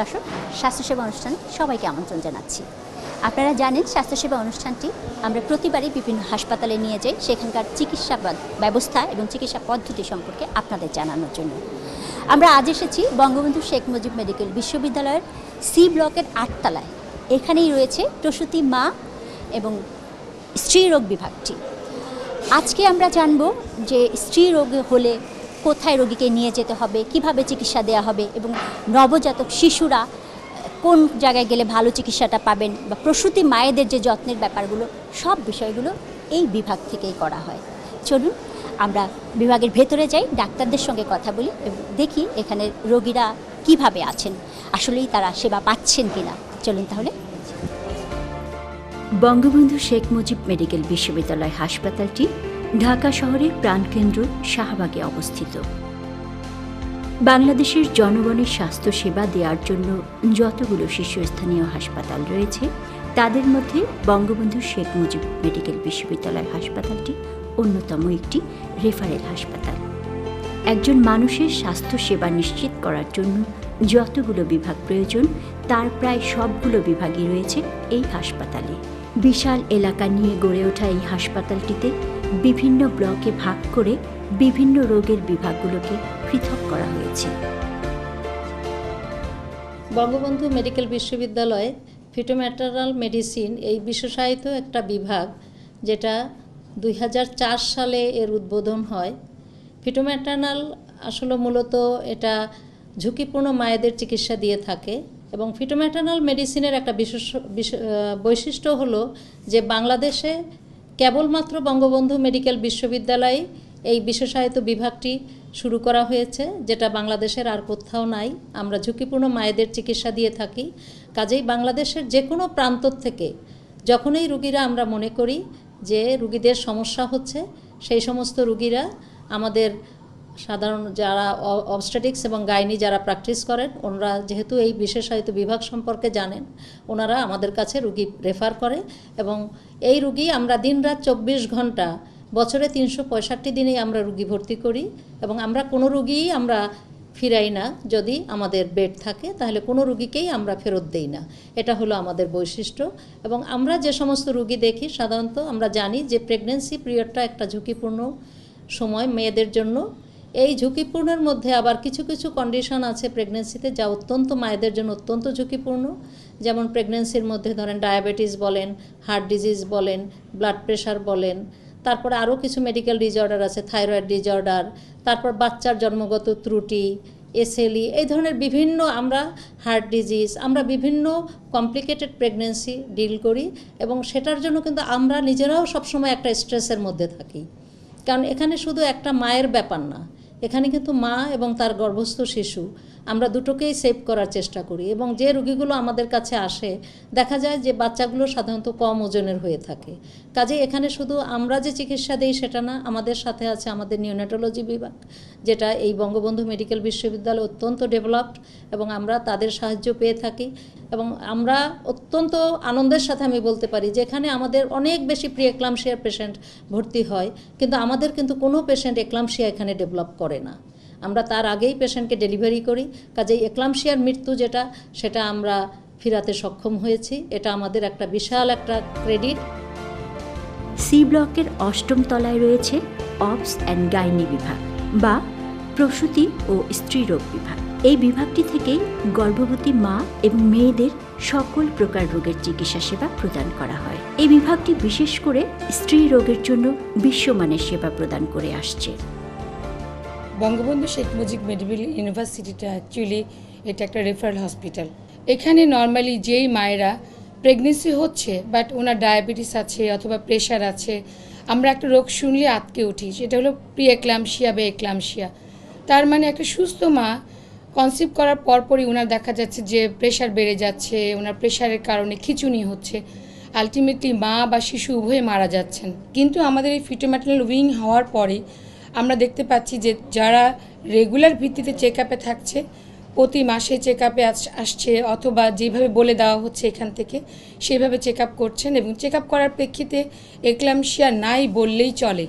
দর্শক, স্বাস্থ্যসেবা অনুষ্ঠানে সবাইকে আমন্ত্রণ জানাচ্ছি। আপনারা জানেন, স্বাস্থ্যসেবা অনুষ্ঠানটি আমরা প্রতিবারই বিভিন্ন হাসপাতালে নিয়ে যাই, সেখানকার চিকিৎসা ব্যবস্থা এবং চিকিৎসা পদ্ধতি সম্পর্কে আপনাদের জানানোর জন্য। আমরা আজ এসেছি বঙ্গবন্ধু শেখ মুজিব মেডিকেল বিশ্ববিদ্যালয়ের সি ব্লকের আটতলায়। এখানেই রয়েছে প্রসূতি মা এবং স্ত্রীরোগ বিভাগটি। আজকে আমরা জানব যে স্ত্রী রোগ হলে কোথায় রোগীকে নিয়ে যেতে হবে, কীভাবে চিকিৎসা দেওয়া হবে এবং নবজাতক শিশুরা কোন জায়গায় গেলে ভালো চিকিৎসাটা পাবেন বা প্রসূতি মায়েদের যে যত্নের ব্যাপারগুলো, সব বিষয়গুলো এই বিভাগ থেকেই করা হয়। চলুন, আমরা বিভাগের ভেতরে যাই, ডাক্তারদের সঙ্গে কথা বলি এবং দেখি এখানে রোগীরা কীভাবে আছেন, আসলেই তারা সেবা পাচ্ছেন কিনা। চলুন তাহলে। বঙ্গবন্ধু শেখ মুজিব মেডিকেল বিশ্ববিদ্যালয় হাসপাতালটি ঢাকা শহরের প্রাণকেন্দ্র শাহবাগে অবস্থিত। বাংলাদেশের জনগণের স্বাস্থ্য সেবা দেওয়ার জন্য যতগুলো শীর্ষস্থানীয় হাসপাতাল রয়েছে, তাদের মধ্যে বঙ্গবন্ধু শেখ মুজিব মেডিকেল বিশ্ববিদ্যালয় হাসপাতালটি অন্যতম একটি রেফারেল হাসপাতাল। একজন মানুষের স্বাস্থ্য সেবা নিশ্চিত করার জন্য যতগুলো বিভাগ প্রয়োজন, তার প্রায় সবগুলো বিভাগই রয়েছে এই হাসপাতালে। বিশাল এলাকা নিয়ে গড়ে ওঠা এই হাসপাতালটিতে বিভিন্ন ব্লকে ভাগ করে বিভিন্ন রোগের বিভাগগুলোকে পৃথক করা হয়েছে। বঙ্গবন্ধু মেডিকেল বিশ্ববিদ্যালয়ে ফিটোম্যাটারাল মেডিসিন এই বিশেষায়িত একটা বিভাগ যেটা দুই হাজার চার সালে এর উদ্বোধন হয়। ফিটোম্যাটার্নাল আসলে মূলত এটা ঝুঁকিপূর্ণ মায়েদের চিকিৎসা দিয়ে থাকে এবং ফিটোম্যাটার্নাল মেডিসিনের একটা বিশেষ বিশ- বৈশিষ্ট্য হলো যে বাংলাদেশে কেবলমাত্র বঙ্গবন্ধু মেডিকেল বিশ্ববিদ্যালয়ে এই বিশেষায়িত বিভাগটি শুরু করা হয়েছে, যেটা বাংলাদেশের আর কোথাও নাই। আমরা ঝুঁকিপূর্ণ মায়েদের চিকিৎসা দিয়ে থাকি। কাজেই বাংলাদেশের যে কোনো প্রান্ত থেকে যখনই রুগীরা আমরা মনে করি যে রুগীদের সমস্যা হচ্ছে, সেই সমস্ত রুগীরা আমাদের সাধারণ যারা অবস্ট্যাটিক্স এবং গাইনি যারা প্র্যাকটিস করেন, ওনারা যেহেতু এই বিশেষায়িত বিভাগ সম্পর্কে জানেন, ওনারা আমাদের কাছে রুগী রেফার করে এবং এই রুগী আমরা দিনরাত চব্বিশ ঘণ্টা, বছরে তিনশো পঁয়ষট্টি দিনেই আমরা রুগী ভর্তি করি এবং আমরা কোনো রুগীই আমরা ফিরাই না। যদি আমাদের বেড থাকে, তাহলে কোনো রুগীকেই আমরা ফেরত দেই না। এটা হলো আমাদের বৈশিষ্ট্য এবং আমরা যে সমস্ত রুগী দেখি, সাধারণত আমরা জানি যে প্রেগনেন্সি পিরিয়ডটা একটা ঝুঁকিপূর্ণ সময় মেয়েদের জন্য। এই ঝুঁকিপূর্ণের মধ্যে আবার কিছু কিছু কন্ডিশন আছে প্রেগনেন্সিতে যা অত্যন্ত মায়েদের জন্য অত্যন্ত ঝুঁকিপূর্ণ। যেমন প্রেগনেন্সির মধ্যে ধরেন ডায়াবেটিস বলেন হার্ট ডিজিজ বলেন ব্লাড প্রেশার বলেন। তারপরে আরও কিছু মেডিকেল ডিজর্ডার আছে থাইরয়েড ডিজর্ডার তারপর বাচ্চার জন্মগত ত্রুটি এসএলই এই ধরনের বিভিন্ন আমরা হার্ট ডিজিজ আমরা বিভিন্ন কমপ্লিকেটেড প্রেগনেন্সি ডিল করি এবং সেটার জন্য কিন্তু আমরা নিজেরাও সবসময় একটা স্ট্রেসের মধ্যে থাকি। কারণ এখানে শুধু একটা মায়ের ব্যাপার না এখানে কিন্তু মা এবং তার গর্ভস্থ শিশু, আমরা দুটোকেই সেভ করার চেষ্টা করি এবং যে রুগীগুলো আমাদের কাছে আসে, দেখা যায় যে বাচ্চাগুলো সাধারণত কম ওজনের হয়ে থাকে। কাজে এখানে শুধু আমরা যে চিকিৎসা দিই সেটা না, আমাদের সাথে আছে আমাদের নিউনেটোলজি বিভাগ, যেটা এই বঙ্গবন্ধু মেডিকেল বিশ্ববিদ্যালয় অত্যন্ত ডেভেলপড এবং আমরা তাদের সাহায্য পেয়ে থাকি। এবং আমরা অত্যন্ত আনন্দের সাথে আমি বলতে পারি যে এখানে আমাদের অনেক বেশি প্রি এক্লামশিয়ার পেশেন্ট ভর্তি হয়, কিন্তু আমাদের কিন্তু কোনো পেশেন্ট এক্লামশিয়া এখানে ডেভেলপ করে না। আমরা তার আগেই পেশেন্টকে ডেলিভারি করি, কাজেই এক্লামশিয়ার মৃত্যু যেটা, সেটা আমরা ফিরাতে সক্ষম হয়েছি। এটা আমাদের একটা বিশাল একটা ক্রেডিট সি ব্লকের অষ্টম তলায় রয়েছে অবস অ্যান্ড গাইনি বিভাগ, বা প্রসূতি ও স্ত্রীরোগ বিভাগ। এই বিভাগটি থেকেই গর্ভবতী মা এবং মেয়েদের সকল প্রকার রোগের চিকিৎসা সেবা প্রদান করা হয়। এই বিভাগটি বিশেষ করে স্ত্রী রোগের জন্য বিশ্বমানের সেবা প্রদান করে আসছে। বঙ্গবন্ধু শেখ মুজিব মেডিকেল ইউনিভার্সিটিটা অ্যাকচুয়ালি এটা একটা রেফারেল হসপিটাল। এখানে নর্মালি যেই মায়েরা প্রেগনেন্সি হচ্ছে, বাট ওনার ডায়াবেটিস আছে অথবা প্রেশার আছে, আমরা একটা রোগ শুনলে আটকে উঠি, সেটা হলো প্রি এক্লামশিয়া বা এক্লামশিয়া তার মানে একটা সুস্থ মা কনসিভ করার পরপরই ওনার দেখা যাচ্ছে যে প্রেশার বেড়ে যাচ্ছে ওনার প্রেশারের কারণে খিচুনি হচ্ছে। আলটিমেটলি মা বা শিশু উভয়ে মারা যাচ্ছেন। কিন্তু আমাদের এই ফিটোম্যাটারাল উইং হওয়ার পরে আমরা দেখতে পাচ্ছি যে যারা রেগুলার ভিত্তিতে চেক আপে থাকছে, প্রতি মাসে চেক আপে আসছে অথবা যেভাবে বলে দেওয়া হচ্ছে এখান থেকে সেভাবে চেক আপ করছেন এবং চেক আপ করার প্রেক্ষিতে এক্লামশিয়া নাই বললেই চলে।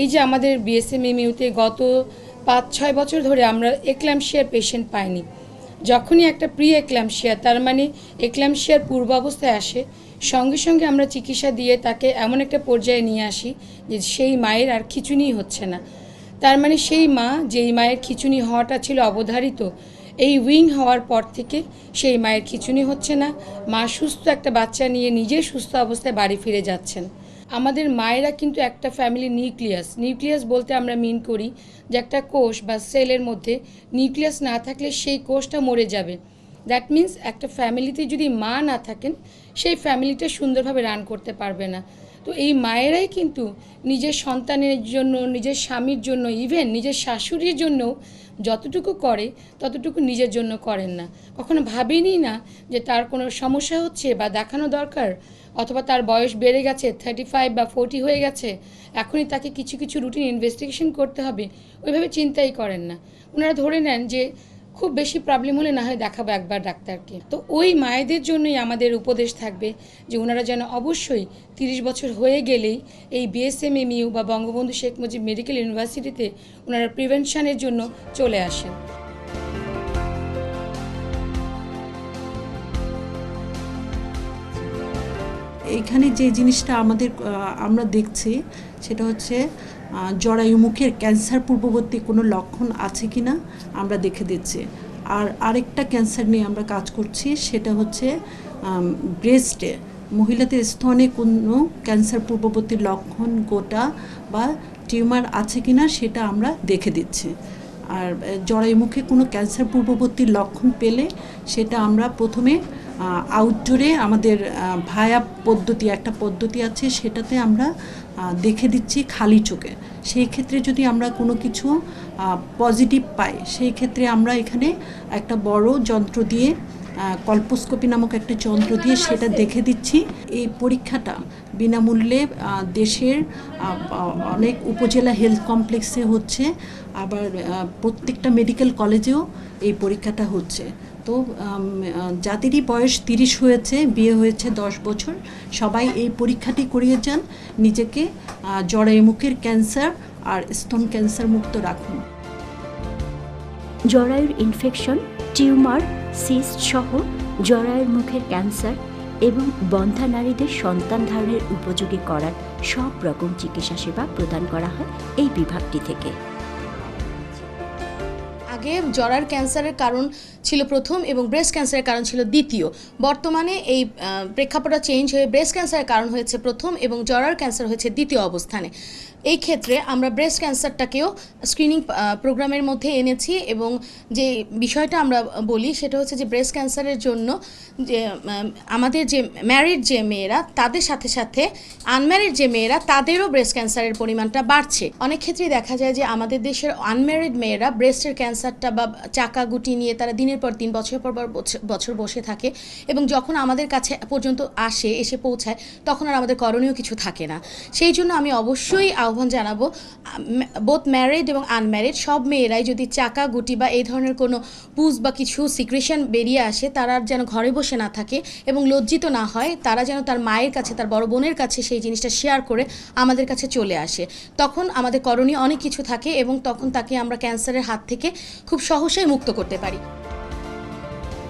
এই যে আমাদের বিএসএমএমইউতে গত পাঁচ ছয় বছর ধরে আমরা এক্লামশিয়ার পেশেন্ট পাইনি। যখনই একটা প্রি এক্ল্যামশিয়া তার মানে এক্ল্যামশিয়ার পূর্বাবস্থায় আসে, সঙ্গে সঙ্গে আমরা চিকিৎসা দিয়ে তাকে এমন একটা পর্যায়ে নিয়ে আসি যে সেই মায়ের আর খিচুনিই হচ্ছে না। তার মানে সেই মা যেই মায়ের খিচুনি হওয়াটা ছিল অবধারিত, এই উইং হওয়ার পর থেকে সেই মায়ের খিচুনি হচ্ছে না। মা সুস্থ একটা বাচ্চা নিয়ে নিজে সুস্থ অবস্থায় বাড়ি ফিরে যাচ্ছেন। আমাদের মায়েরা কিন্তু একটা ফ্যামিলি নিউক্লিয়াস নিউক্লিয়াস বলতে আমরা মিন করি যে একটা কোষ বা সেলের মধ্যে নিউক্লিয়াস না থাকলে সেই কোষটা মরে যাবে। দ্যাট মিন্স একটা ফ্যামিলিতে যদি মা না থাকেন, সেই ফ্যামিলিটা সুন্দরভাবে রান করতে পারবে না। তো এই মায়েরাই কিন্তু নিজের সন্তানের জন্য, নিজের স্বামীর জন্য ইভেন নিজের শাশুড়ির জন্য যতটুকু করে, ততটুকু নিজের জন্য করেন না। কখনো ভাবেনি না যে তার কোনো সমস্যা হচ্ছে বা দেখানো দরকার? অথবা তার বয়স বেড়ে গেছে থার্টি ফাইভ বা ফোর্টি হয়ে গেছে, এখনই তাকে কিছু কিছু রুটিন ইনভেস্টিগেশন করতে হবে। ওইভাবে চিন্তাই করেন না। ওনারা ধরে নেন যে, খুব বেশি প্রবলেম হলে না হয় দেখাবো একবার ডাক্তারকে। তো ওই মায়েদের জন্যই আমাদের উপদেশ থাকবে যে, ওনারা যেন অবশ্যই তিরিশ বছর হয়ে গেলেই এই বিএসএমএমইউ বা বঙ্গবন্ধু শেখ মুজিব মেডিকেল ইউনিভার্সিটিতে ওনারা প্রিভেনশনের জন্য চলে আসেন। এখানে যে জিনিসটা আমাদের আমরা দেখছি সেটা হচ্ছে জরায়ু মুখের ক্যান্সার পূর্ববর্তী কোনো লক্ষণ আছে কি না আমরা দেখে দিচ্ছি। আর আরেকটা ক্যান্সার নিয়ে আমরা কাজ করছি সেটা হচ্ছে ব্রেস্টে মহিলাদের স্তনে কোনো ক্যান্সার পূর্ববর্তী লক্ষণ গোটা বা টিউমার আছে কি না সেটা আমরা দেখে দিচ্ছি। আর আহ, জরায়ুমুখে কোনো ক্যান্সার পূর্ববর্তী লক্ষণ পেলে সেটা আমরা প্রথমে আউটডোরে আমাদের ভায়া পদ্ধতি, একটা পদ্ধতি আছে, সেটাতে আমরা দেখে দিচ্ছি খালি চোখে। সেই ক্ষেত্রে যদি আমরা কোনো কিছু পজিটিভ পাই, সেই ক্ষেত্রে আমরা এখানে একটা বড় যন্ত্র দিয়ে কল্পোস্কোপি নামক একটা যন্ত্র দিয়ে সেটা দেখে দিচ্ছি। এই পরীক্ষাটা বিনামূল্যে দেশের অনেক উপজেলা হেলথ কমপ্লেক্সে হচ্ছে, আবার প্রত্যেকটা মেডিকেল কলেজেও এই পরীক্ষাটা হচ্ছে। তো যাদেরই বয়স তিরিশ হয়েছে, বিয়ে হয়েছে দশ বছর, সবাই এই পরীক্ষাটি করিয়ে যান। নিজেকে জরায়ু মুখের ক্যান্সার আর স্তন ক্যান্সার মুক্ত রাখুন। জরায়ুর ইনফেকশন, টিউমার, সিস্ট সহ জরায়ুর মুখের ক্যান্সার এবং বন্ধা নারীদের সন্তান ধারণের উপযোগী করার সব রকম চিকিৎসা সেবা প্রদান করা হয় এই বিভাগটি থেকে। আগে জরার ক্যান্সারের কারণ ছিল প্রথম এবং ব্রেস্ট ক্যান্সারের কারণ ছিল দ্বিতীয়। বর্তমানে এই প্রেক্ষাপটটা চেঞ্জ হয়ে ব্রেস্ট ক্যান্সারের কারণ হয়েছে প্রথম এবং জরার ক্যান্সার হয়েছে দ্বিতীয় অবস্থানে। এই ক্ষেত্রে আমরা ব্রেস্ট ক্যান্সারটাকেও স্ক্রিনিং প্রোগ্রামের মধ্যে এনেছি এবং যে বিষয়টা আমরা বলি সেটা হচ্ছে যে ব্রেস্ট ক্যান্সারের জন্য যে আমাদের যে ম্যারিড যে মেয়েরা, তাদের সাথে সাথে আনম্যারিড যে মেয়েরা, তাদেরও ব্রেস্ট ক্যান্সারের পরিমাণটা বাড়ছে। অনেক ক্ষেত্রেই দেখা যায় যে আমাদের দেশের আনম্যারিড মেয়েরা ব্রেস্টের ক্যান্সারটা বা চাকা গুটি নিয়ে তারা দিনের পর দিন, বছর পর পর বছ- বছর বসে থাকে এবং যখন আমাদের কাছে পর্যন্ত আসে, এসে পৌঁছায়, তখন আর আমাদের করণীয় কিছু থাকে না। সেই জন্য আমি অবশ্যই আহ্বান জানাব। বোথ ম্যারিড এবং আনম্যারিড সব মেয়েরাই যদি চাকা, গুটি বা এই ধরনের কোনো পুজ বা কিছু সিক্রেশন বেরিয়ে আসে, তারা যেন ঘরে বসে না থাকে এবং লজ্জিত না হয়, তারা যেন তার মায়ের কাছে, তার বড় বোনের কাছে সেই জিনিসটা শেয়ার করে আমাদের কাছে চলে আসে। তখন আমাদের করণীয় অনেক কিছু থাকে এবং তখন তাকে আমরা ক্যান্সারের হাত থেকে খুব সহসাই মুক্ত করতে পারি।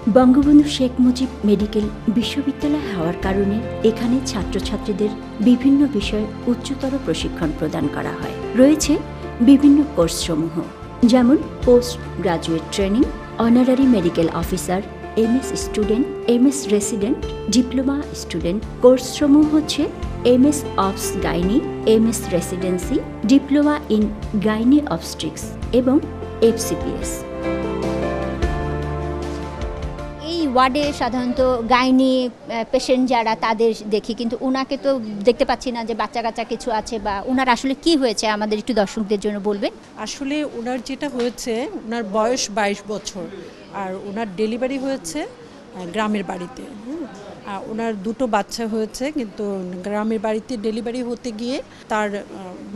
বঙ্গবন্ধু শেখ মুজিব মেডিকেল বিশ্ববিদ্যালয় হওয়ার কারণে এখানে ছাত্রছাত্রীদের বিভিন্ন বিষয়ে উচ্চতর প্রশিক্ষণ প্রদান করা হয়। রয়েছে বিভিন্ন কোর্সসমূহ, যেমন post graduate training, honorary medical officer M S student M S resident, diploma student. কোর্সসমূহ হচ্ছে M S obs gynae M S residency, diploma in gynae obstetrics এবং এফসিপিএস। ওয়ার্ডে সাধারণত গাইনি পেশেন্ট যারা তাদের দেখি, কিন্তু ওনাকে তো দেখতে পাচ্ছি না যে বাচ্চা কাচ্চা কিছু আছে বা ওনার আসলে কি হয়েছে, আমাদের একটু দর্শকদের জন্য বলবেন। আসলে ওনার যেটা হয়েছে ওনার বয়স বাইশ বছর, আর ওনার ডেলিভারি হয়েছে গ্রামের বাড়িতে। ওনার দুটো বাচ্চা হয়েছে, কিন্তু গ্রামের বাড়িতে ডেলিভারি হতে গিয়ে তার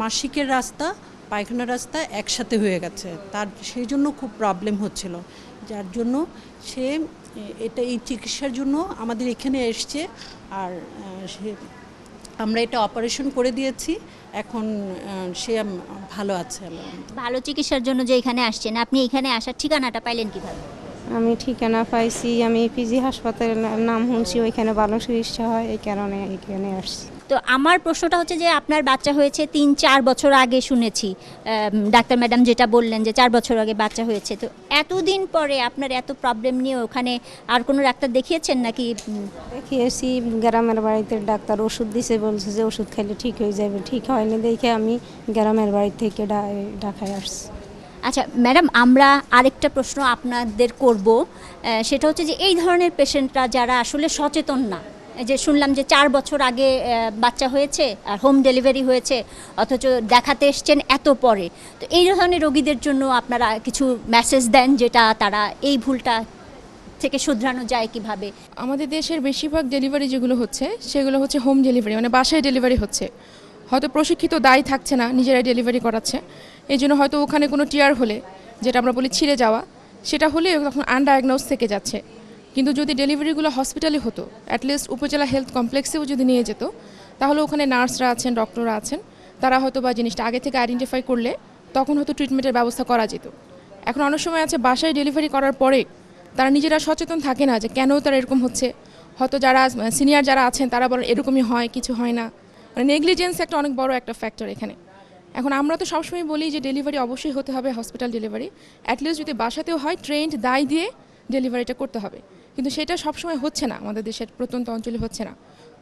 মাসিকের রাস্তা পায়খানার রাস্তা একসাথে হয়ে গেছে। তার, সেই জন্য খুব প্রবলেম হচ্ছিল। যার জন্য সে এটা এই চিকিৎসার জন্য আমাদের এখানে এসছে। আর সে আমরা এটা অপারেশন করে দিয়েছি। এখন সে ভালো আছে ভালো চিকিৎসার জন্য যে এখানে আসছেন আপনি এখানে আসার ঠিকানাটা পাইলেন কীভাবে? আমি ঠিকানা পাইছি আমি পিজি হাসপাতালের নাম শুনছি ওইখানে ভালো চিকিৎসা হয় এই কারণে এখানে আসছি। তো আমার প্রশ্নটা হচ্ছে যে আপনার বাচ্চা হয়েছে তিন চার বছর আগে শুনেছি ডাক্তার ম্যাডাম যেটা বললেন যে চার বছর আগে বাচ্চা হয়েছে। তো এতদিন পরে আপনার এত প্রবলেম নিয়ে ওখানে আর কোনো ডাক্তার দেখিয়েছেন নাকি? দেখিয়েছি গ্রামের বাড়িতে ডাক্তার ওষুধ দিছে বলছে যে ওষুধ খাইলে ঠিক হয়ে যাবে। ঠিক হয়নি দেখে আমি গ্রামের বাড়ি থেকে ডা- ঢাকায় আসছি। আচ্ছা ম্যাডাম আমরা আরেকটা প্রশ্ন আপনাদের করব সেটা হচ্ছে যে এই ধরনের পেশেন্টরা যারা আসলে সচেতন না যে শুনলাম যে চার বছর আগে বাচ্চা হয়েছে আর হোম ডেলিভারি হয়েছে, অথচ দেখাতে এসছেন এত পরে। তো এই ধরনের রোগীদের জন্য আপনারা কিছু মেসেজ দেন যেটা তারা এই ভুলটা থেকে শুধরানো যায় কীভাবে? আমাদের দেশের বেশিরভাগ ডেলিভারি যেগুলো হচ্ছে, সেগুলো হচ্ছে হোম ডেলিভারি মানে বাসায় ডেলিভারি হচ্ছে। হয়তো প্রশিক্ষিত দায়ী থাকছে না, নিজেরাই ডেলিভারি করাচ্ছে। এই জন্য হয়তো ওখানে কোনো টিয়ার হলে, যেটা আমরা বলি ছিঁড়ে যাওয়া, সেটা হলে তখন আনডায়াগনোজ থেকে যাচ্ছে। কিন্তু যদি ডেলিভারিগুলো হসপিটালে হতো অ্যাটলিস্ট উপজেলা হেলথ কমপ্লেক্সেও যদি নিয়ে যেত, তাহলে ওখানে নার্সরা আছেন ডক্টররা আছেন, তারা হয়তো বা জিনিসটা আগে থেকে আইডেন্টিফাই করলে তখন হয়তো ট্রিটমেন্টের ব্যবস্থা করা যেত। এখন অনেক সময় আছে বাসায় ডেলিভারি করার পরে তারা নিজেরা সচেতন থাকে না যে কেন তারা এরকম হচ্ছে। হয়তো যারা সিনিয়র যারা আছেন, তারা বলেন এরকমই হয়, কিছু হয় না। মানে নেগলিজেন্স একটা অনেক বড় একটা ফ্যাক্টর এখানে। এখন আমরা তো সবসময় বলি যে ডেলিভারি অবশ্যই হতে হবে হসপিটাল ডেলিভারি অ্যাটলিস্ট যদি বাসাতেও হয় ট্রেন্ড দায় দিয়ে ডেলিভারিটা করতে হবে। কিন্তু সেটা সবসময় হচ্ছে না। আমাদের দেশের প্রত্যন্ত অঞ্চলে হচ্ছে না।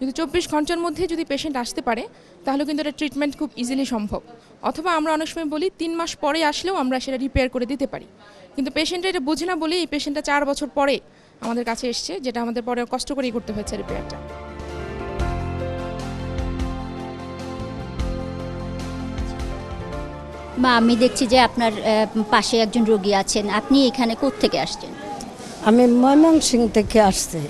যদি চব্বিশ ঘণ্টার মধ্যে যদি পেশেন্ট আসতে পারে, তাহলে কিন্তু এটা ট্রিটমেন্ট খুব ইজিলি সম্ভব। অথবা আমরা অনেক সময় বলি, তিন মাস পরে আসলেও আমরা সেটা রিপেয়ার করে দিতে পারি। কিন্তু পেশেন্টরা এটা বুঝে না বলেই এই পেশেন্টটা চার বছর পরে আমাদের কাছে এসছে, যেটা আমাদের পরে কষ্ট করেই করতে হয়েছে রিপেয়ারটা মা, আমি দেখছি যে আপনার পাশে একজন রোগী আছেন। আপনি এখানে থেকে আসছেন? আমি ময়মনসিং থেকে আসছি।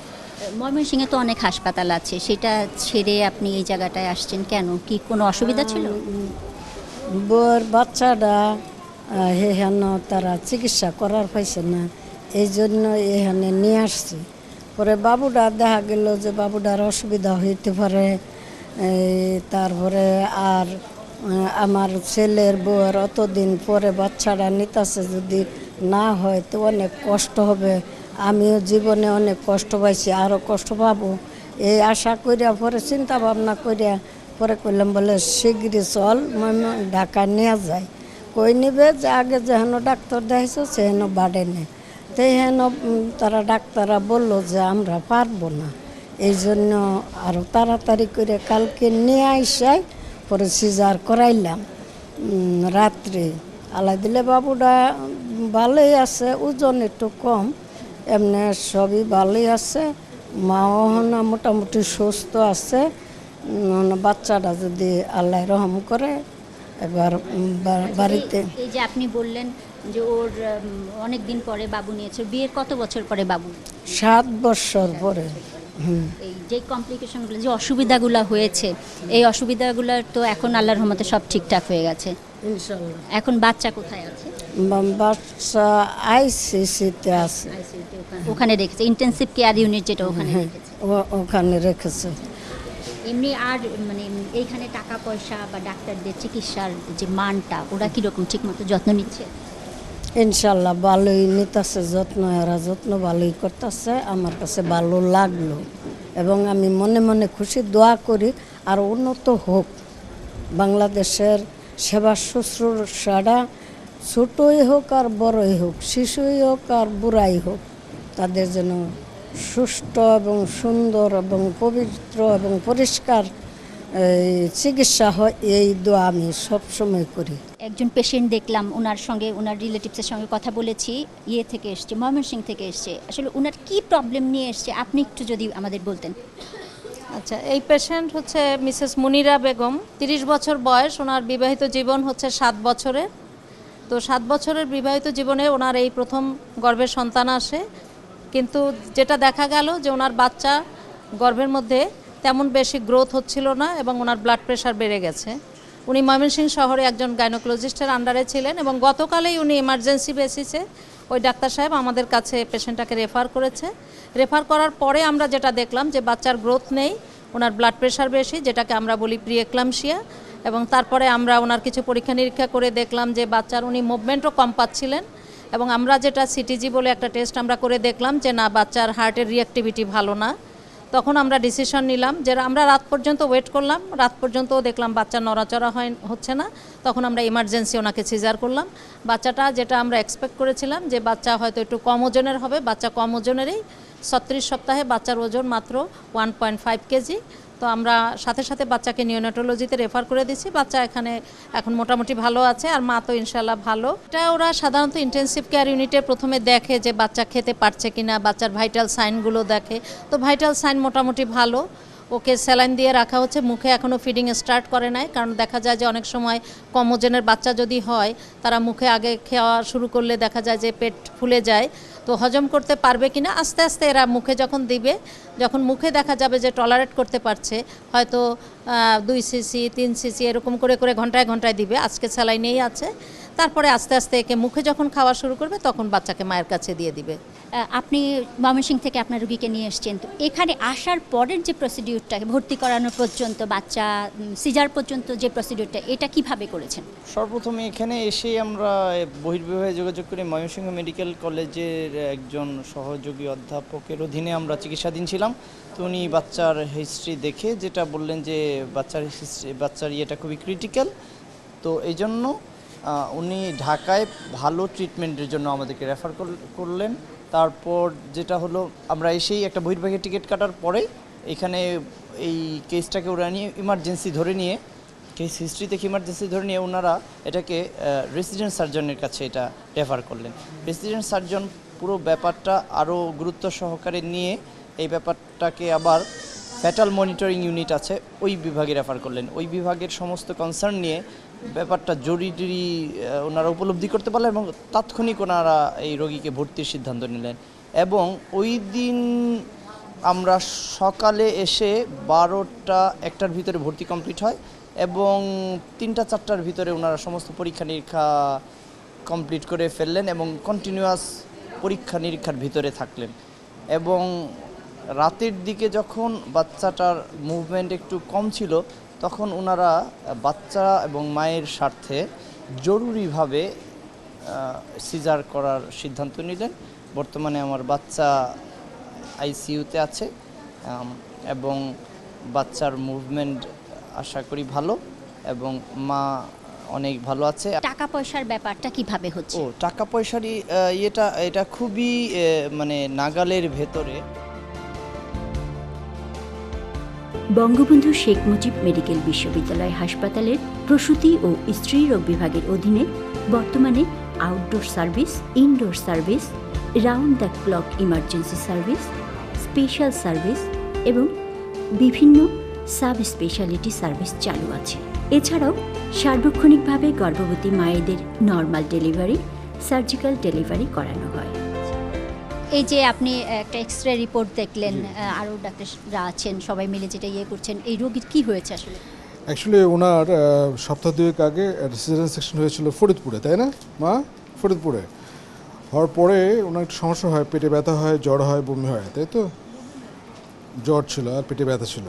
ময়মনসিংহে তো অনেক হাসপাতাল আছে সেটা ছেড়ে আপনি এই জায়গাটায় আসছেন কেন? কি কোনো অসুবিধা ছিল? বোর বাচ্চাটা হেহান তারা চিকিৎসা করার পাইছে না এই জন্য এখানে নিয়ে আসছি। পরে বাবুটা দেখা গেল যে বাবুটার অসুবিধা হইতে পারে তারপরে আর আমার ছেলের বউয়ের অতদিন পরে বাচ্চাটা নিতাছে যদি না হয় তো অনেক কষ্ট হবে। আমিও জীবনে অনেক কষ্ট পাইছি আরও কষ্ট পাবো। এই আশা করিয়া পরে চিন্তা ভাবনা করিয়া পরে কইলাম বলে শিগগিরি চল ঢাকা নিয়ে যায়। কই নিবে যে আগে যেহেন ডাক্তার দেখাইছো, সেহেন বাড়ে নেই তো হেন তারা ডাক্তাররা বলল যে, আমরা পারব না। এই জন্য আরও তাড়াতাড়ি করে কালকে নিয়ে আইসাই, পরে সিজার করাইলাম। রাত্রে। আলাই দিলে বাবুটা ভালোই আছে, ওজন একটু কম। এমনি সবই ভালোই আছে। মাও না মোটামুটি সুস্থ আছে। বাচ্চাটা যদি আল্লাহ রহম করে এবার বাড়িতে এই যে আপনি বললেন যে ওর অনেক দিন পরে বাবু নিয়েছে। বিয়ের কত বছর পরে বাবু? সাত বছর পরে। এই যে কমপ্লিকেশনগুলো যে অসুবিধাগুলো হয়েছে এই অসুবিধাগুলো তো এখন আল্লাহর রহমতে সব ঠিকঠাক হয়ে গেছে। ইনশাল্লাহ। এখন বাচ্চা কোথায় আছে? বাচ্চা আইসিসিতে আছে। ওখানে। রেখেছে। ইন্টেন্সিভ কেয়ার ইউনিট যেটা ওখানে ও- ওখানে রেখেছে। এমনি আর মানে এইখানে টাকা পয়সা বা ডাক্তারদের চিকিৎসার যে মানটা ওরা কীরকম ঠিকমতো যত্ন নিচ্ছে? ইনশাল্লাহ ভালোই নিতেছে যত্ন এরা যত্ন ভালোই করতেছে আমার কাছে ভালো লাগল। এবং আমি মনে মনে খুশি দোয়া করি আর উন্নত হোক। বাংলাদেশের সেবা শুশ্রূষাটা ছোটই হোক আর বড়ই হোক শিশুই হোক আর বুড়াই হোক তাদের যেন সুষ্ঠ এবং সুন্দর এবং পবিত্র এবং পরিষ্কার চিকিৎসা হয় এই দোয়া আমি সবসময় করি। একজন পেশেন্ট দেখলাম ওনার সঙ্গে ওনার রিলেটিভসের সঙ্গে কথা বলেছি ইয়ে থেকে এসছে ময়মনসিং থেকে এসছে। আসলে ওনার কি প্রবলেম নিয়ে এসছে আপনি একটু যদি আমাদের বলতেন। আচ্ছা এই পেশেন্ট হচ্ছে মিসেস মুনিরা বেগম তিরিশ বছর বয়স ওনার বিবাহিত জীবন হচ্ছে সাত বছরের তো সাত বছরের বিবাহিত জীবনে ওনার এই প্রথম গর্ভের সন্তান আসে। কিন্তু যেটা দেখা গেল যে ওনার বাচ্চা গর্ভের মধ্যে তেমন বেশি গ্রোথ হচ্ছিল না এবং ওনার ব্লাড প্রেশার বেড়ে গেছে। উনি ময়মনসিংহ শহরে একজন গাইনোকোলজিস্টের আন্ডারে ছিলেন এবং গতকালেই উনি ইমার্জেন্সি বেসিসে ওই ডাক্তার সাহেব আমাদের কাছে পেশেন্টটাকে রেফার করেছে। রেফার করার পরে আমরা যেটা দেখলাম যে বাচ্চার গ্রোথ নেই, ওনার ব্লাড প্রেশার বেশি, যেটাকে আমরা বলি প্রিয়েক্লামশিয়া এবং তারপরে আমরা ওনার কিছু পরীক্ষা নিরীক্ষা করে দেখলাম যে বাচ্চার উনি মুভমেন্টও কম পাচ্ছিলেন এবং আমরা যেটা সিটিজি বলে একটা টেস্ট আমরা করে দেখলাম যে না, বাচ্চার হার্টের রিঅ্যাক্টিভিটি ভালো না। তখন আমরা ডিসিশন নিলাম যে আমরা রাত পর্যন্ত ওয়েট করলাম, রাত পর্যন্ত দেখলাম বাচ্চা নড়াচড়া হয়, হচ্ছে না। তখন আমরা ইমার্জেন্সি ওনাকে সিজার করলাম। বাচ্চাটা যেটা আমরা এক্সপেক্ট করেছিলাম যে বাচ্চা হয়তো একটু কম ওজনের হবে, বাচ্চা কম ওজনেরই। ছত্রিশ সপ্তাহে বাচ্চার ওজন মাত্র ওয়ান পয়েন্ট ফাইভ কেজি। তো আমরা সাথে সাথে বাচ্চাকে নিওনেটোলজিতে রেফার করে দিছি বাচ্চা এখানে এখন মোটামুটি ভালো আছে আর মা তো ইনশাল্লাহ ভালো। এটা ওরা সাধারণত ইন্টেনসিভ কেয়ার ইউনিটে প্রথমে দেখে যে বাচ্চা খেতে পারছে কিনা, বাচ্চার ভাইটাল সাইনগুলো দেখে। তো ভাইটাল সাইন মোটামুটি ভালো। ওকে স্যালাইন দিয়ে রাখা হচ্ছে। মুখে এখনও ফিডিং স্টার্ট করে নাই। কারণ দেখা যায় যে অনেক সময় কমোজেনের বাচ্চা যদি হয়, তারা মুখে আগে খাওয়া শুরু করলে দেখা যায় যে পেট ফুলে যায়। তো হজম করতে পারবে কিনা? আস্তে আস্তে এরা মুখে যখন দিবে, যখন মুখে দেখা যাবে যে টলারেট করতে পারছে, হয়তো দুই সিসি তিন সিসি এরকম করে করে ঘন্টায় ঘন্টায় দিবে। আজকে স্যালাইনেই আছে। তারপরে আস্তে আস্তে একে মুখে যখন খাওয়া শুরু করবে তখন বাচ্চাকে মায়ের কাছে দিয়ে দিবে। আপনি ময়মনসিং থেকে আপনার রুগীকে নিয়ে এসেছেন। তো এখানে আসার পরের যে প্রসিডিউরটাকে ভর্তি করানো পর্যন্ত বাচ্চা সিজার পর্যন্ত যে প্রসিডিউরটা এটা কীভাবে করেছেন? সর্বপ্রথমে এখানে এসে আমরা বহির্বিভাগে যোগাযোগ করি। ময়মনসিংহ মেডিকেল কলেজের একজন সহযোগী অধ্যাপকের অধীনে আমরা চিকিৎসাধীন ছিলাম। তো উনি বাচ্চার হিস্ট্রি দেখে যেটা বললেন যে বাচ্চার হিস্ট্রি বাচ্চার ইয়েটা খুবই ক্রিটিক্যাল তো এই জন্য উনি ঢাকায় ভালো ট্রিটমেন্টের জন্য আমাদেরকে রেফার করলেন। তারপর যেটা হলো, আমরা এসেই একটা বহির্ভাগের টিকিট কাটার পরে এখানে এই কেসটাকে ওরা নিয়ে ইমার্জেন্সি ধরে নিয়ে কেস হিস্ট্রি থেকে ইমার্জেন্সি ধরে নিয়ে ওনারা এটাকে রেসিডেন্ট সার্জনের কাছে এটা রেফার করলেন। রেসিডেন্ট সার্জন পুরো ব্যাপারটা আরও গুরুত্ব সহকারে নিয়ে এই ব্যাপারটাকে আবার ফ্যাটাল মনিটরিং ইউনিট আছে, ওই বিভাগে রেফার করলেন। ওই বিভাগের সমস্ত কনসার্ন নিয়ে ব্যাপারটা জরুরি ওনারা উপলব্ধি করতে পারলেন এবং তাৎক্ষণিক ওনারা এই রোগীকে ভর্তির সিদ্ধান্ত নিলেন। এবং ওই দিন আমরা সকালে এসে বারোটা, একটার ভিতরে ভর্তি কমপ্লিট হয় এবং তিনটা, চারটার ভিতরে ওনারা সমস্ত পরীক্ষা নিরীক্ষা কমপ্লিট করে ফেললেন এবং কন্টিনিউয়াস পরীক্ষা নিরীক্ষার ভিতরে থাকলেন। এবং রাতের দিকে যখন বাচ্চাটার মুভমেন্ট একটু কম ছিল তখন ওনারা বাচ্চা এবং মায়ের স্বার্থে জরুরিভাবে সিজার করার সিদ্ধান্ত নিলেন। বর্তমানে আমার বাচ্চা আইসিইউতে আছে এবং বাচ্চার মুভমেন্ট আশা করি ভালো এবং মা অনেক ভালো আছে। টাকা পয়সার ব্যাপারটা কীভাবে হচ্ছে? ও টাকা পয়সারই এটা এটা খুবই মানে নাগালের ভেতরে। বঙ্গবন্ধু শেখ মুজিব মেডিকেল বিশ্ববিদ্যালয় হাসপাতালের প্রসূতি ও স্ত্রী রোগ বিভাগের অধীনে বর্তমানে outdoor service indoor service round the clock emergency service special service এবং বিভিন্ন সাব স্পেশালিটি সার্ভিস চালু আছে। এছাড়াও সার্বক্ষণিকভাবে গর্ভবতী মায়েদের নর্মাল ডেলিভারি সার্জিক্যাল ডেলিভারি করানো হয়। এই যে আপনি একটা এক্স রে রিপোর্ট দেখলেন আরও ডাক্তাররা আছেন সবাই মিলে যেটা ইয়ে করছেন এই রোগীর কি হয়েছে আসলে? অ্যাকচুয়ালি ওনার সপ্তাহ দুয়েক আগে রেসিডেন্স সেকশন হয়েছিল ফরিদপুরে তাই না? মা ফরিদপুরে। হওয়ার পরে ওনার একটু সমস্যা হয় পেটে ব্যথা হয় জ্বর হয় বমি হয় তাই তো? জ্বর ছিল আর পেটে ব্যথা ছিল।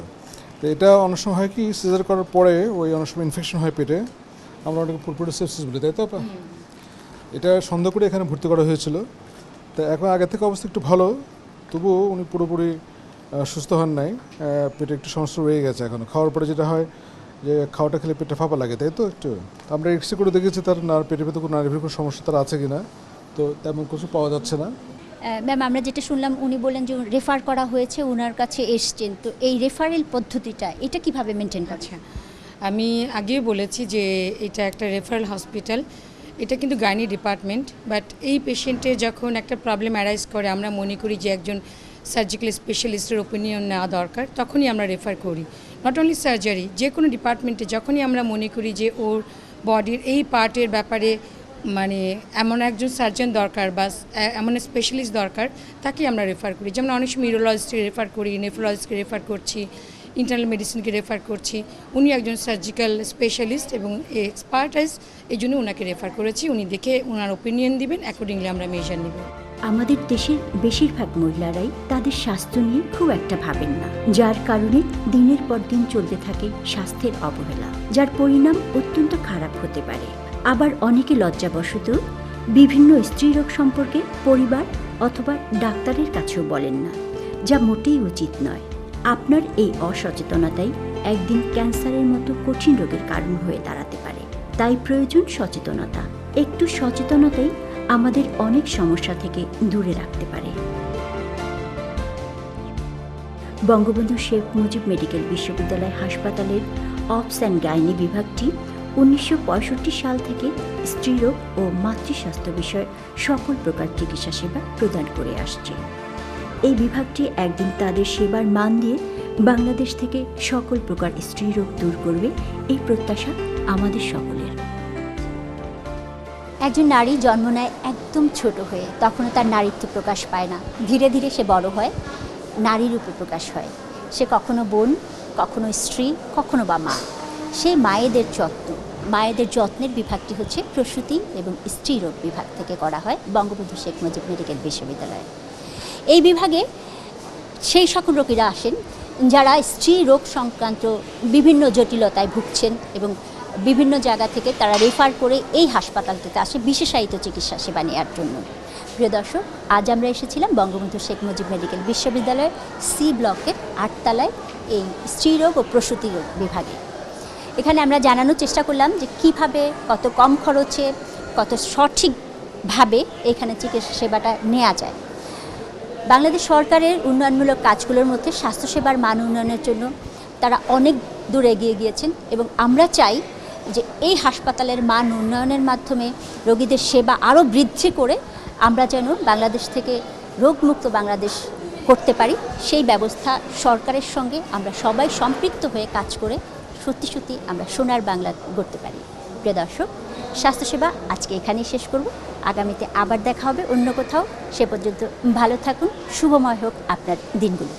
তো এটা অনেক সময় হয় কি সিজার করার পরে ওই অনেক সময় ইনফেকশন হয় পেটে। আমরা অনেক পুরোপুরি সেপসিস বলি তাই তো এটা সন্দেহ করে এখানে ভর্তি করা হয়েছিল। তো এখন আগে থেকে অবস্থা একটু ভালো তবুও উনি পুরোপুরি সুস্থ হন নাই। পেটে একটু সমস্যা রয়ে গেছে এখন। খাওয়ার পরে যেটা হয় যে খাওয়াটা খেলে পেটে ফাঁপা লাগে তাই তো একটু? তো আমরা এক্স করে দেখেছি তার না পেটের ভেতর কোনো নার্ভের কোনো সমস্যা তার আছে কিনা তো তেমন কিছু পাওয়া যাচ্ছে না। ম্যাম আমরা যেটা শুনলাম উনি বললেন যে রেফার করা হয়েছে ওনার কাছে এসছেন। তো এই রেফারেল পদ্ধতিটা এটা কীভাবে মেনটেন করছে আমি আগেও বলেছি যে এটা একটা রেফারেল হসপিটাল এটা কিন্তু গাইনি ডিপার্টমেন্ট বাট এই পেশেন্টের যখন একটা প্রবলেম অ্যারাইজ করে, আমরা মনে করি যে একজন সার্জিক্যাল স্পেশালিস্টের ওপিনিয়ন নেওয়া দরকার, তখনই আমরা রেফার করি। নট অনলি সার্জারি যে কোনো ডিপার্টমেন্টে যখনই আমরা মনে করি যে ওর বডির এই পার্টের ব্যাপারে মানে এমন একজন সার্জন দরকার বা এমন স্পেশালিস্ট দরকার তাকে আমরা রেফার করি। যেমন অনেক সময় ইউরোলজিস্টকে রেফার করি নেফ্রোলজিস্টকে রেফার করছি ইন্টারনাল মেডিসিনকে রেফার করছি। উনি একজন সার্জিক্যাল স্পেশালিস্ট এবং এক্সপার্টাইজ এই জন্য ওনাকে রেফার করেছি। উনি দেখে ওনার ওপিনিয়ন দিবেন অ্যাকর্ডিংলি আমরা মেজার নেব। আমাদের দেশের বেশিরভাগ মহিলারাই তাদের স্বাস্থ্য নিয়ে খুব একটা ভাবেন না, যার কারণে দিনের পর দিন চলতে থাকে স্বাস্থ্যের অবহেলা, যার পরিণাম অত্যন্ত খারাপ হতে পারে। আবার অনেকে লজ্জাবশত বিভিন্ন স্ত্রীরোগ সম্পর্কে পরিবার অথবা ডাক্তারের কাছেও বলেন না, যা মোটেই উচিত নয়। আপনার এই অসচেতনতাই একদিন ক্যান্সারের মতো কঠিন রোগের কারণ হয়ে দাঁড়াতে পারে। তাই প্রয়োজন সচেতনতা। একটু সচেতনতাই আমাদের অনেক সমস্যা থেকে দূরে রাখতে পারে। বঙ্গবন্ধু শেখ মুজিব মেডিকেল বিশ্ববিদ্যালয় হাসপাতালের অপস অ্যান্ড গাইনি বিভাগটি উনিশশো পঁয়ষট্টি সাল থেকে স্ত্রীরোগ ও মাতৃস্বাস্থ্য বিষয়ে সকল প্রকার চিকিৎসা সেবা প্রদান করে আসছে। এই বিভাগটি একদিন তাদের সেবার মান দিয়ে বাংলাদেশ থেকে সকল প্রকার স্ত্রীরোগ দূর করবে, এই প্রত্যাশা আমাদের সকলের। একজন নারী জন্ম নেয় একদম ছোট হয়ে, তখনও তার নারীত্ব প্রকাশ পায় না। ধীরে ধীরে সে বড় হয় নারী রূপে প্রকাশ হয়। সে কখনো বোন, কখনো স্ত্রী, কখনো বা মা। সেই মায়েদের যত্ন, মায়েদের যত্নের বিভাগটি হচ্ছে প্রসূতি এবং স্ত্রীরোগ বিভাগ থেকে করা হয় বঙ্গবন্ধু শেখ মুজিব মেডিকেল বিশ্ববিদ্যালয়ে। এই বিভাগে সেই সকল রোগীরা আসেন, যারা স্ত্রী রোগ সংক্রান্ত বিভিন্ন জটিলতায় ভুগছেন এবং বিভিন্ন জায়গা থেকে তারা রেফার করে এই হাসপাতালটিতে আসে বিশেষায়িত চিকিৎসা সেবা নেওয়ার জন্য। প্রিয় দর্শক, আজ আমরা এসেছিলাম বঙ্গবন্ধু শেখ মুজিব মেডিকেল বিশ্ববিদ্যালয়ের সি ব্লকের আটতলায় এই স্ত্রীরোগ ও প্রসূতি রোগ বিভাগে। এখানে আমরা জানানোর চেষ্টা করলাম যে কীভাবে কত কম খরচে, কত সঠিকভাবে এখানে চিকিৎসা সেবাটা নেওয়া যায়। বাংলাদেশ সরকারের উন্নয়নমূলক কাজগুলোর মধ্যে স্বাস্থ্যসেবার মান উন্নয়নের জন্য তারা অনেক দূর এগিয়ে গিয়েছেন এবং আমরা চাই যে এই হাসপাতালের মান উন্নয়নের মাধ্যমে রোগীদের সেবা আরও বৃদ্ধি করে আমরা যেন বাংলাদেশ থেকে রোগমুক্ত বাংলাদেশ করতে পারি। সেই ব্যবস্থা সরকারের সঙ্গে আমরা সবাই সম্পৃক্ত হয়ে কাজ করে সত্যি সত্যি আমরা সোনার বাংলা গড়তে পারি। প্রিয় দর্শক, স্বাস্থ্যসেবা আজকে এখানেই শেষ করব। আগামীতে আবার দেখা হবে অন্য কোথাও। সে পর্যন্ত ভালো থাকুন, শুভময় হোক আপনার দিনগুলো।